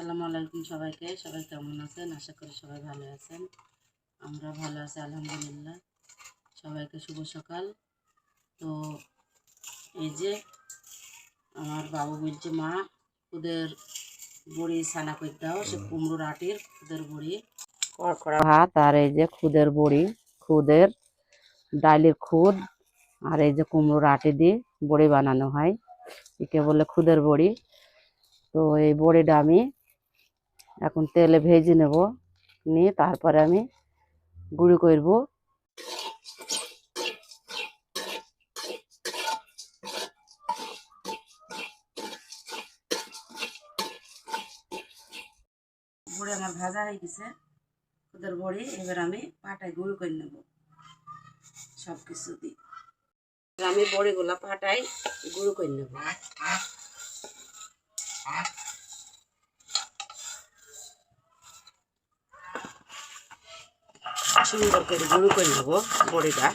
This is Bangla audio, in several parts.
আসসালামু আলাইকুম সবাইকে। সবাই কেমন আছেন? আশা করি সবাই ভালো আছেন। আমরা ভালো আছি, আলহামদুলিল্লাহ। সবাইকে শুভ সকাল। তো এই যে আমার বাবু বলছে, মা, ওদের বড়ি ছানা করে দাও, সে কুমড়োর আটির খুদের বড়ি। কড়কড়া ভাত আর এই যে খুদের বড়ি, খুদের ডালের খুদ, আর এই যে কুমড়োর আটি দিয়ে বড়ি বানানো হয়। একে বলে খুদের বড়ি। তো এই বড়িটা আমি এখন তেলে ভেজে নেব। নিয়ে তারপরে আমি গুঁড়ো করব। আমার ভাজা হয়ে গেছে। ওদের বড়ি এবার আমি পাটায় গুঁড়ো করে নেব। সব কিছু দিই আমি বড়িগুলা পাটায় গুঁড়ো করে নেব। সুন্দর করে গুঁড়ো করে নেব বড়িটা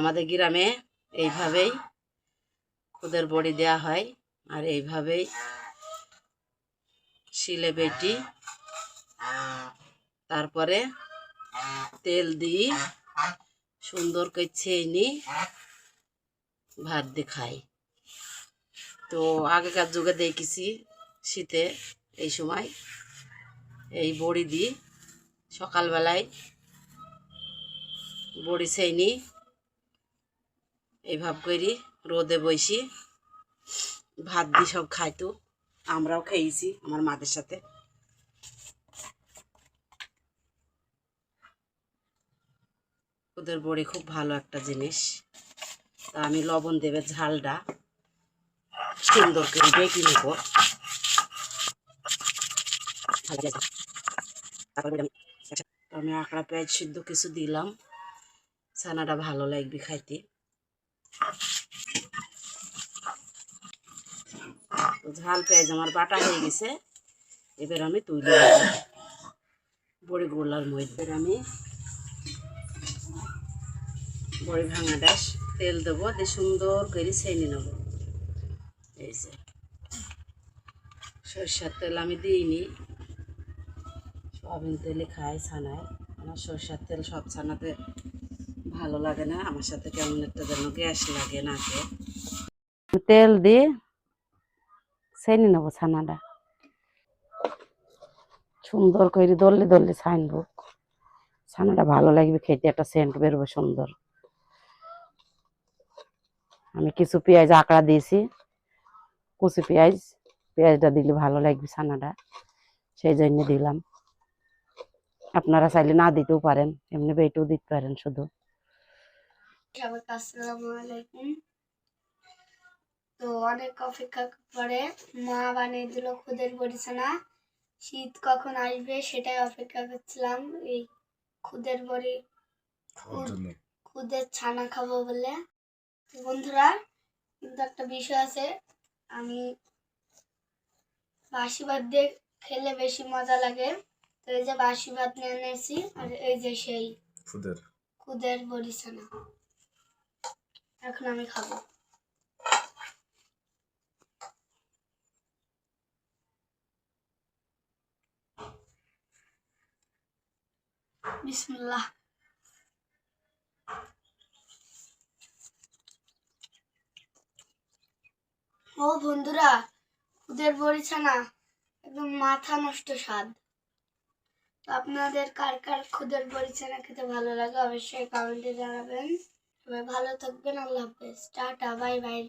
আমাদের গ্রামে এইভাবেই খুদের বড়ি দেওয়া হয় আর এইভাবেই শিলে বেটি তারপরে তেল দিই সুন্দর করে ছেয়ে নিই ভাত দিয়ে খাই তো আগেকার যুগে দেখেছি শীতে এই সময় এই বড়ি দিই সকালবেলায় বড়ি ছেয়ে নিই এইভাব করি রোদে বসি ভাত দিয়ে সব খাইতো, আমরাও খেয়েছি আমার মাদের সাথে। ওদের বড়ি খুব ভালো একটা জিনিস। তা আমি লবণ দেবে ঝালটা, সুন্দর করে বেটে নেব। আমি আঁকড়া পেঁয়াজ সিদ্ধ কিছু দিলাম। ছানাটা ভালো লাগবে খাইতে। ঝাল পেঁয়াজ আমার বাটা হয়ে গেছে। এবার আমি নেব। বড়ি গোলার মধ্যে আমি বড়ি ভাঙা ডাস তেল দেবো, দিয়ে সুন্দর করে ছেনে নেব। এই যে। সরষের তেল আমি দিইনি। সয়াবিন তেলে খাই ছানায়। আমার সরষের তেল সব ছানাতে ভালো লাগে না। আমার সাথে কেমন একটা যেন গ্যাস লাগে নাকে। তেল দিয়ে ছেনে নেব ছানাটা। সুন্দর করে দললে দললে ছাইনবো ছানাটা ভালো লাগবে খেতে, একটা সেন্ট বেরোবে সুন্দর। আমি কিছু পেঁয়াজ আঁকড়া দিয়েছি। কুচি পেঁয়াজ, পেঁয়াজটা দিলে ভালো লাগবে ছানাটা। সেই জন্য দিলাম। আপনারা চাইলে না দিতেও পারেন, এমনি বেটেও দিতে পারেন শুধু। সবাইকে আসসালামু আলাইকুম। তো অনেক অপেক্ষা পরে মা বানিয়ে দিল খুদের বড়িছানা। শীত কখন আসবে সেটাই অপেক্ষা করছিলাম এই খুদের বড়ি খুদের ছানা খাব বলে। বন্ধুরা কিন্তু একটা বিষয় আছে আমি বাসি ভাত দিয়ে খেলে বেশি মজা লাগে। তো এই যে বাসি ভাত নিয়ে এনেছি আর এই যে সেই খুদের। খুদের বড়িছানা। এখন আমি খাব। বিসমিল্লাহ। ও বন্ধুরা খুদের বড়িছানা একদম মাথা নষ্ট স্বাদ। তো আপনাদের কার কার খুদের বড়িছানা খেতে ভালো লাগে অবশ্যই কমেন্টে জানাবেন। সবাই ভালো থাকবেন আল্লাহ হাফেজ। Tata bye bye.